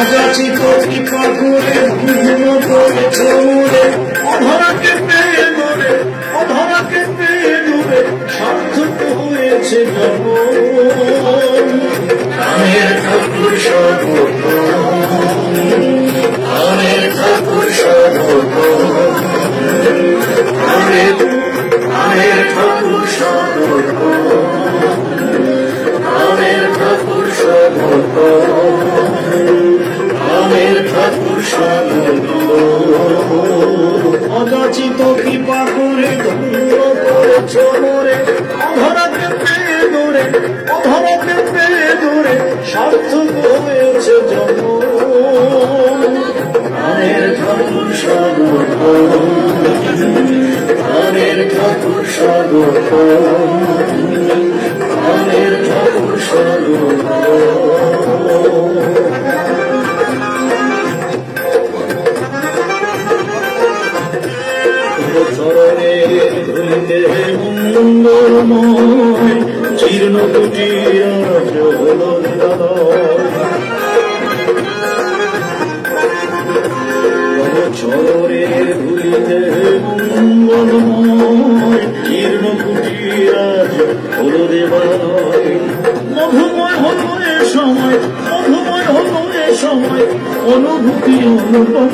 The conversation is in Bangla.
অযাচিত কৃপা করে বিভিন্ন করেছে মোরে অধরাকে পেয়ে দূরে অধরাকে পেয়ে দূরে সার্থক হয়েছে জগৎ আমের ঠাকুর সর্বপ্রথম আমের অযাচিত কৃপা করে ধন্য করেছ মোরে অধরাকে পেয়ে দূরে অধরাকে পেয়ে দূরে সার্থক হয়েছে জগৎ আমের ঠাকুর সর্বপ্রথম আমের ঠাকুর সর্বপ্রথম চরণে ধুলিতে মঙ্গলময় জীর্ণ কুটির হল দেবালয় মধুময় হল অনুভূতি অনুভব